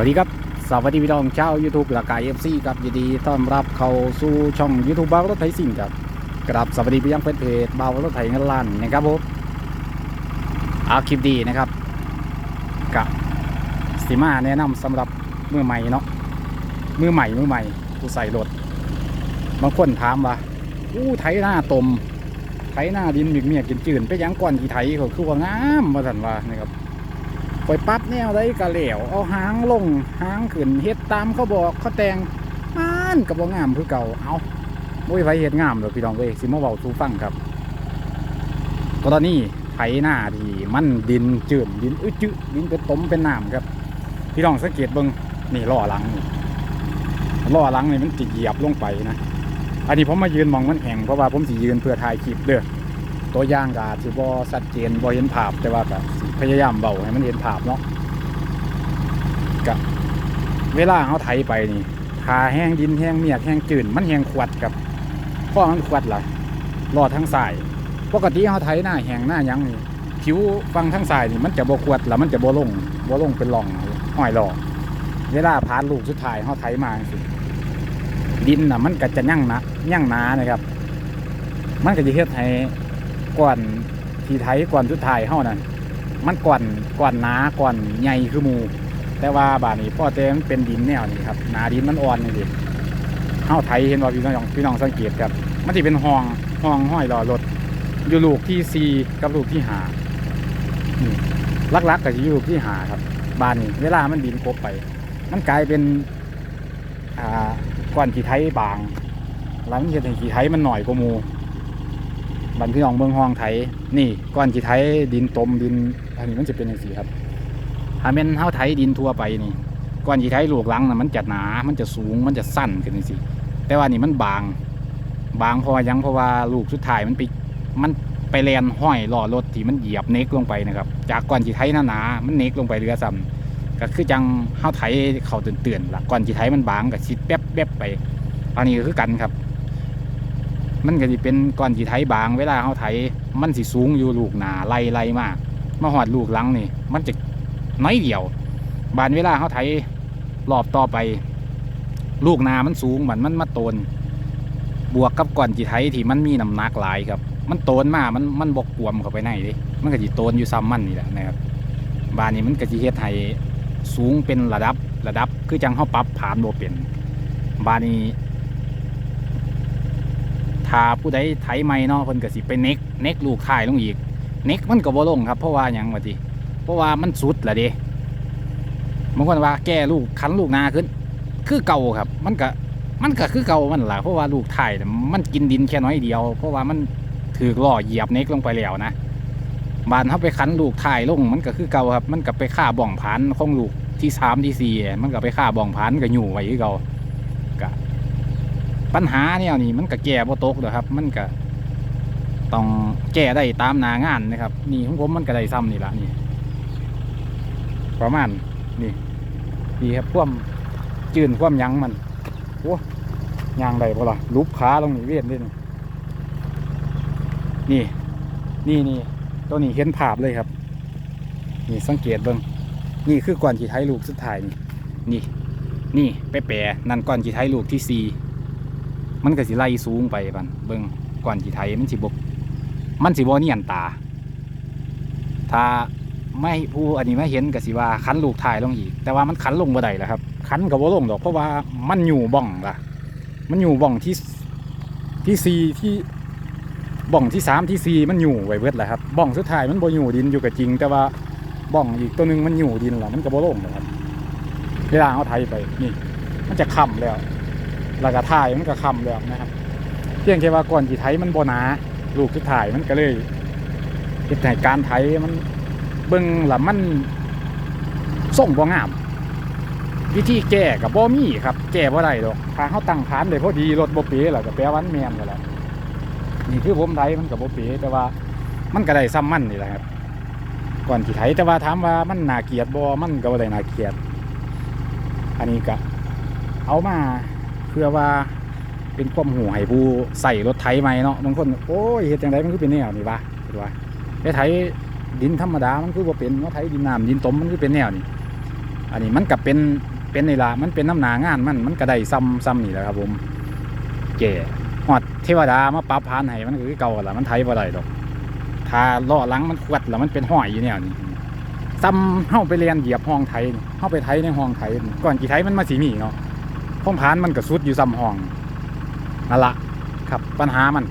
วัสดีครับสวัสดีพี่น้องชาว YouTube และกายเอฟซีครับยินดีต้อนรับเข้าสู่ช่อง YouTube บาวรถไถสิ่งครับกราบสวัสดีพี่ยังเป็นเพจบาวรถไถเงินล้านนะครับผมอาคลิปดีนะครับกับสิมาแนะนำสำหรับมือใหม่เนาะมือใหม่มือใหม่ผู้ใส่รถบางคนถามว่าอู้ไถหน้าตมไถหน้าดินมีเมียกินจืนไปยังก่อนที่ไถเขาคือว่างามมาสันว่านะครับ ปปั๊บแนวได้กะเหลวเอาหางลงหางขึ้นเฮ็ดตามเขาบอกเขาแต่งมันกับว่างามคือเก่าเอาโอ้ยไฟเฮ็ดงามเลยพี่น้องเว้ยสิมาเว้าสู่ฟังครับกรณีไถหน้าที่มันดินจืดดินอึจืดดินเป็นต้มเป็นน้ำครับ พี่น้องสังเกตเบิ่งนี่ล้อหลังนี่ล้อหลังนี่มันจะเหยียบลงไปนะอันนี้ผมมายืนมองมันแห้งเพราะว่าผมสิยืนเพื่อถ่ายคลิปเด้อตัวย่างกาจสิบ่ชัดเจนบ่เห็นภาพแต่ว่าก็สิ พยายามเบาให้มันเห็นภาพเนาะก็เวลาเขาไถไปนี่ทาแห้งดินแห้งเมียกแห้งจืดมันแห้งขวดกับข้อมันขวดล่ะรอดทั้งสายปกติเขาไถหน้าแห้งหน้ายังนี่ผิวฟังทั้งสายนี่มันจะบ่ขวดแล้วมันจะบ่ลงบ่ลงเป็นร่องห้อยรอเวลาพานลูกสุดท้ายเขาไถมาจังซี่ดินน่ะมันก็จะยั่งนะยั่งนานะครับ มันก็จะเฮ็ดให้ก่อนที่ไถก่อนสุดท้ายเฮานั่น มันก่อนก่อนหนาก่อนใหญ่คือหมู แต่ว่าบาดนี้พ่อเต้มันเป็นดินแนวนี้ครับหนาดินมันอ่อนนี่ดิเฮาไถเห็นว่าพี่น้องพี่น้องสังเกตครับ มันสิเป็นห้องห้องห้อยรอรถอยู่ลูกที่สี่กับลูกที่หาลักๆก็จะอยู่ลูกที่หาครับ บานนี้เวลามันดินกบไป มันกลายเป็นอ่าก้อนขี้ไถบางแล้วมันจะให้ขี้ไถมันหน่อยกว่ามู บันพี่น้องเมืองห้องไถนี่ก้อนจีไถดินตมดินอันนี้มันจะเป็นอย่างสีครับถ้าเป็นเท้าไถดินทั่วไปนี่ก้อนจีไถลูกหลังนะมันจะหนา มันจะสูงมันจะสั้นขึ้นจังซี่แต่ว่านี่มันบาง บางพราะว่าหยังเพราะว่าลูกสุดท้ายมันไปมันไปแลนห้อยล้อรถที่มันเหยียบเน็กลงไปนะครับ จากก้อนจีไถหนาหนามันเน็กลงไปเรือซ้ำก็คือจังเท้าไถเขาเตือนๆละก้อนจีไถมันบางก็ชิดแป๊บแป๊บๆไป อันนี้ก็คือกันครับ มันก็จะเป็นก้อนสีไถบางเวลาเขาไถมันสิสูงอยู่ลูกหนาไล่ไล่มากมาหอดลูกหลังนี่ มันจะน้อยเดียว บานเวลาเขาไถรอบต่อไป ลูกนามันสูงเหมือนมันมาโตน บวกกับก้อนจีไถที่มันมีน้ำหนักหลายครับ มันโตนมากมันมันบกกวมเข้าไปในเดิมันก็จะโตนอยู่ซ้ำมันนี่แหละนะครับบานนี้มันก็จะเฮ็ดให้สูงเป็นระดับระดับ คือจังเขาปรับผ่านโบเป็น บานนี้ ถ้าผู้ใดไถไม่เนาะเพิ่นก็สิไปเน็กเน็กลูกท้ายลงอีกเน็กมันก็บ่ลงครับเพราะว่าหยังว่าติเพราะว่ามันสุดละเด้บางคนว่าแก้ลูกคันลูกนาขึ้น คือเก่าครับ มันก็มันก็คือเก่ามันล่ะเพราะว่าลูกท้ายมันกินดินแค่น้อยเดียว เพราะว่ามันถือล่อเหยียบเน็กลงไปแล้วนะบานเขาไปคันลูกท้ายลงมันก็คือเก่าครับ มันก็ไปฆ่าบ่องผานของลูกที่สามที่สี่มันก็ไปฆ่าบ่องผานก็อยู่ไว้คือเก่า ปัญหาเนี่ยนี่มันก็แก้บ่ตกหรอครับ มันก็ต้องแก้ได้ตามหนางานนะครับ นี่ของผมมันก็ได้ซ้ำนี่ละนี่ประมาณนี่นี่ครับพ่วามจืนพ่วามยั้งมันโอ้ยางได้บ่ล่ะลุบขาลงนี่เวียนด้วยนี่นี่ นี่นี่ตัวนี้เห็นภาพเลยครับ นี่สังเกตเบิ่งนี่คือก่อนจีไทยลูกสุดท้ายนี่ นี่ นี่แปะๆนั่นก่อนจีไทยลูกที่สี่ มันก็สิไล่สูงไปบันเบิ่งก่อนสิไทยมันสิบกมันสิบ่เนี่ยนตา ถ้าไม่ผู้อันนี้ไม่เห็นก็สิว่าคันลูกถ่ายลงอีก แต่ว่ามันคันลงบ่ได้แหละครับ คันก็บ่ลงดอกเพราะว่ามันอยู่บ้องล่ะมันอยู่บ้องที่ที่สี่ที่บ้องที่สามที่สี่มันอยู่ไว้เบิดแหละครับบ้องสุดท้ายมันบ่อยู่ดินอยู่กับจริง แต่ว่าบ้องอีกตัวหนึงมันอยู่ดินล่ะมันก็บ่ลงนะครับเวลาเอาไทยไปนี่ มันจะค่ำแล้ว แล้วก็ถ่ายมันก็คำแล้วนะครับเพียงแค่ว่าก่อนที่ไถมันโบหนาลูกที่ถ่ายมันก็เลยเฮ็ดให้การไถมันเบิ่งละมันส่งบ่งาม วิธีแก้กับบ่มีครับ แก้บ่ได้ดอกถ้าเฮาตั้งฐานได้พอดีรถบ่เป๋แล้วก็แปลวันแม่นก็แล้วนี่คือผมไถมันก็บ่เป๋แต่ว่ามันก็ได้ซ้ำมันนี่แหละครับก่อนที่ไถแต่ว่าถามว่ามันน่าเกียดบ่มันก็บ่ได้น่าเกียดอันนี้ก็เอามา พื่อว่าเป็นความหูให้ผู้ใส่รถไถใหม่เนาะบางคนโอ้ยเฮ็ดจังไดมันคือเป็นแนวนี่วะเห็นว่าไอ้ไถดินธรรมดามันคือบ่เป็นเนาไถดินน้ำดินต้มมันคือเป็นแนวนี่อันนี้มันก็เป็นเป็นนี่ละมันเป็นน้ำหนางานมันมันก็ไดซ้ำซ้ำนี่แหละครับผมแก่ฮอดเทวดามาปรับพานให้มันคือเก่าละมันไทยบ่ได้ดอกถ้าล้อหลังมันขวดแล้วมันเป็นห้อยอยู่เนี่ยนี่ซ้ำเฮาไปเรียนเหยียบห้องไทยนี่เฮาไปไทยในห้องไทยก่อนกี่ไทยมันมาสีมีเนาะ ห้องพานมันก็สุดอยู่ซ้ำห้องนั่นละครับปัญหามัน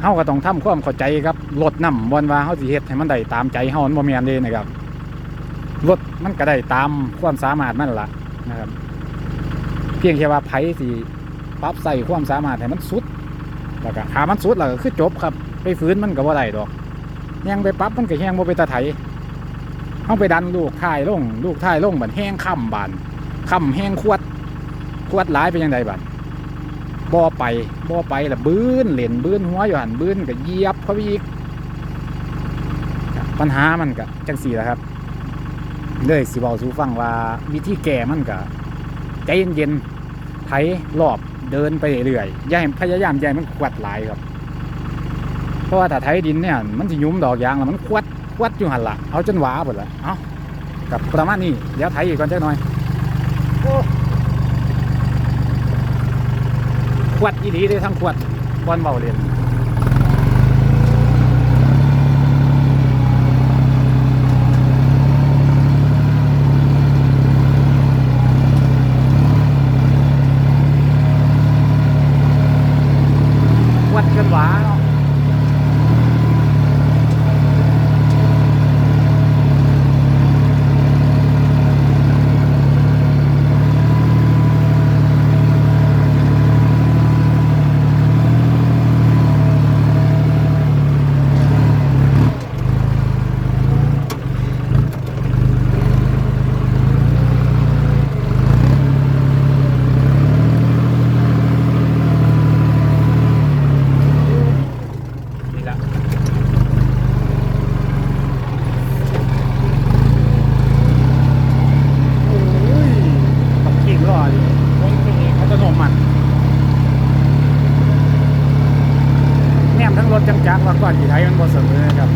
เฮาก็ต้องทำความเข้าใจครับรถน้ำบนว่าเฮาสิเฮ็ดให้มันได้ตามใจเฮามันบ่แม่นเด้นะครับรถมันก็ได้ตามความสามารถมันละนะครับ เพียงแค่ว่าไผสิปรับใส่ความสามารถให้มันสุดแล้วก็หามันสุดแล้วก็คือจบครับ ไปฟื้นมันก็บ่ได้ดอกยังไปปรับมันก็แหงบ่ไปตะไถเอาไปดันลูกท้ายลง ลูกท้ายลงบัดแหงค่ำบานค่ำแหงขวด วดหลายไปยังไงบัดบ่อไปบ่อไปละบื้นเหรียญบื้นหัวอยู่หันบื้นก็เยียบเขาไปอีกปัญหามันก็จังสี่แหละครับเลยสิบอกสูฟังว่าวิธีแก้มันก็ใจเย็นๆไถรอบเดินไปเรื่อยๆย่าให้พยายามย่าให้มันควัดหลายครับ เพราะว่าถ้าไถดินเนี่ยมันจะยุ้มดอกยางแล้วมันควัดควัดอยู่หันละเอาจนหวาหมดละเอากับประมาณนี้เดี๋ยวไถอีกก่อนจักหน่อยโอ้ค วดอีหลีได้ทั้งขวดบอลเบาเรียนวัดกันหวาเนาะนี่ละโอ้ยขับขี่รอดิคงเป็นเองอัตโนมัติแนมทั้งรถ จังจักรว่าก่อนกี่ไทยมันบ่เสมอนะครับ